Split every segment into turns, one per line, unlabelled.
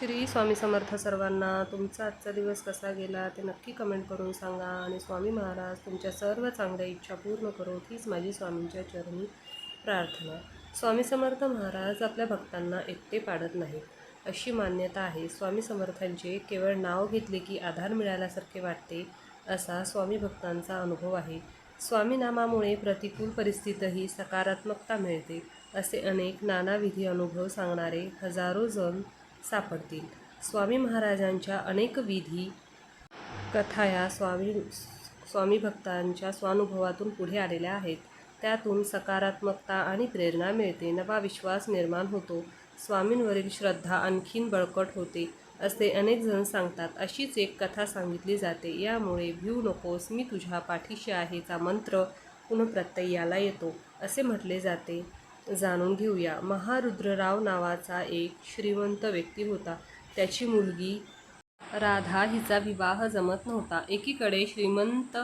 श्री स्वामी समर्थ सर्वांना तुमचा आजचा दिवस कसा गेला ते नक्की कमेंट करून सांगा आणि स्वामी महाराज तुमच्या सर्व चांगल्या इच्छा पूर्ण करो हीच माझी स्वामींच्या चरणी प्रार्थना. स्वामी समर्थ महाराज आपल्या भक्तांना एकटे पाडत नाहीत. अशी मान्यता आहे. स्वामी समर्थांचे केवळ नाव घेतले की आधार मिळाल्यासारखे वाटते असा स्वामी भक्तांचा अनुभव आहे. स्वामी नामामुळे प्रतिकूल परिस्थितीतही सकारात्मकता मिळते असे अनेक नानाविधी अनुभव सांगणारे हजारो जण सापडतील. स्वामी महाराजांच्या अनेक विधी कथा या स्वामी स्वामी भक्तांच्या स्वानुभवातून पुढे आलेल्या आहेत. त्यातून सकारात्मकता आणि प्रेरणा मिळते. नवा विश्वास निर्माण होतो. स्वामींवरील श्रद्धा आणखीन बळकट होते असे अनेक जण सांगतात. अशीच एक कथा सांगितली जाते. यामुळे भिऊ नकोस मी तुझ्या पाठीशी आहेचा मंत्र पुनप्रत्ययाला येतो असे म्हटले जाते. जाणून घेऊया. महारुद्रराव नावाचा एक श्रीमंत व्यक्ती होता. त्याची मुलगी राधा हिचा विवाह जमत नव्हता. एकीकडे श्रीमंत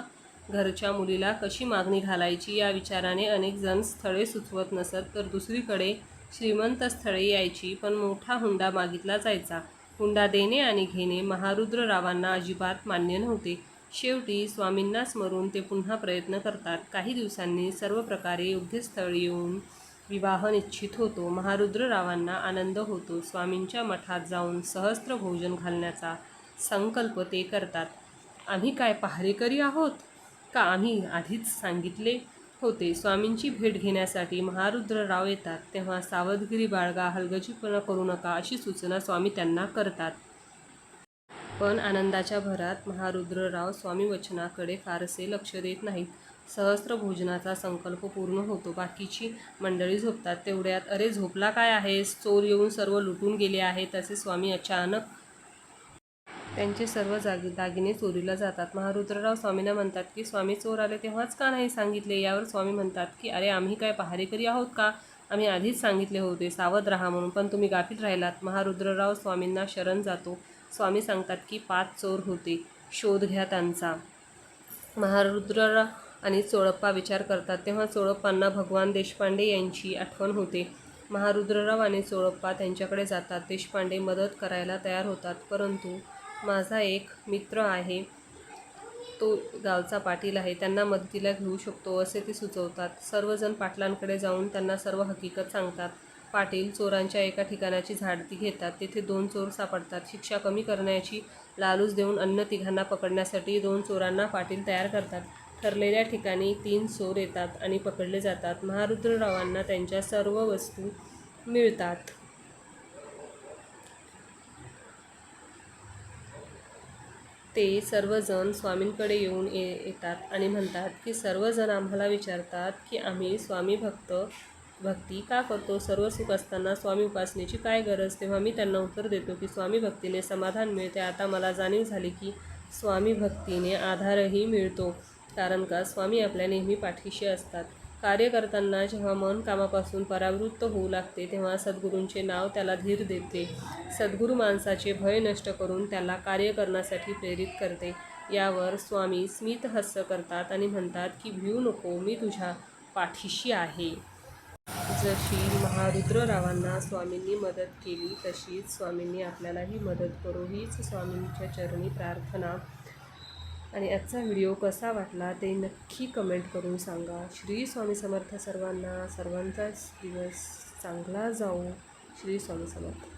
घरच्या मुलीला कशी मागणी घालायची या विचाराने अनेक जण स्थळे सुचवत नसत तर दुसरीकडे श्रीमंत स्थळे यायची पण मोठा हुंडा मागितला जायचा. हुंडा देणे आणि घेणे महारुद्ररावांना अजिबात मान्य नव्हते. शेवटी स्वामींना स्मरून ते पुन्हा प्रयत्न करतात. काही दिवसांनी सर्व प्रकारे योग्य स्थळ येऊन विवाह निश्चित होतो. महारुद्ररावांना आनंद होतो. स्वामींच्या मठात जाऊन सहस्त्र भोजन घालण्याचा संकल्प ते करतात. आम्ही काय पहारेकरी आहोत? का आम्ही आधीच सांगितले होते? स्वामींची भेट घेण्यासाठी महारुद्रराव येतात. तेव्हा सावधगिरी बाळगा हलगजीपणा करू नका अशी सूचना स्वामी त्यांना करतात. पण आनंदाच्या भरात महारुद्रराव स्वामी वचनाकडे फारसे लक्ष देत नाहीत. सहस्त्र भोजनाचा संकल्प पूर्ण होतो. बाकीची मंडळी झोपतात. तेवढ्यात अरे झोपला काय आहेस चोर येऊन सर्व लुटून गेले आहेत असे स्वामी अचानक त्यांचे सर्व जागी दागिने चोरीला जातात. महारुद्रराव स्वामींना म्हणतात की स्वामी चोर आले तेव्हाच का नाही सांगितले? यावर स्वामी म्हणतात की अरे आम्ही काय पहारेकरी आहोत का? आम्ही आधीच सांगितले होते सावध राहा म्हणून पण तुम्ही गाफीत राहिलात. महारुद्रराव स्वामींना शरण जातो. स्वामी सांगतात की पाच चोर होते. शोध घ्या त्यांचा. महारुद्रराव आणि चोळप्पा विचार करतात. तेव्हा चोळप्पांना भगवान देशपांडे यांची आठवण होते. महारुद्रराव आणि चोळप्पा त्यांच्याकडे जातात. देशपांडे मदत करायला तयार होतात. परंतु माझा एक मित्र आहे तो गावचा पाटील आहे. त्यांना मदतीला घेऊ शकतो असे ते सुचवतात. सर्वजण पाटलांकडे जाऊन त्यांना सर्व हकीकत सांगतात. पाटील चोरांच्या एका ठिकाणाची झाडती घेतात. तेथे दोन चोर सापडतात. शिक्षा कमी करण्याची लालूच देऊन अन्न तिघांना पकडण्यासाठी दोन चोरांना पाटील तयार करतात. ठरलेल्या ठिकाणी तीन चोर येतात आणि पकडले जातात. महारुद्ररावांना त्यांच्या सर्व वस्तू मिळतात. ते सर्वजण स्वामींकडे येऊन ये येतात आणि म्हणतात की सर्वजण आम्हाला विचारतात की आम्ही स्वामी भक्त भक्ती का करतो? सर्व सुख असताना स्वामी उपासनेची काय गरज? तेव्हा मी त्यांना उत्तर देतो की स्वामी भक्तीने समाधान मिळते. आता मला जाणीव झाली की स्वामी भक्तीने आधारही मिळतो. कारण का? स्वामी आपल्या नेहमी पाठीशी असतात. कार्य करताना जेव्हा मन कामापासून परावृत्त होऊ लागते तेव्हा सद्गुरूंचे नाव त्याला धीर देते. सद्गुरू माणसाचे भय नष्ट करून त्याला कार्य करण्यासाठी प्रेरित करते. यावर स्वामी स्मित हस्य करतात आणि म्हणतात की भिऊ नको मी तुझ्या पाठीशी आहे. जशी महारुद्ररावांना स्वामींनी मदत केली तशीच स्वामींनी आपल्यालाही मदत करू. हीच स्वामींच्या चरणी प्रार्थना आणि आजचा व्हिडिओ कसा वाटला ते नक्की कमेंट करून सांगा. श्री स्वामी समर्थ सर्वांना सर्वांचाच दिवस चांगला जाऊ श्री स्वामी समर्थ.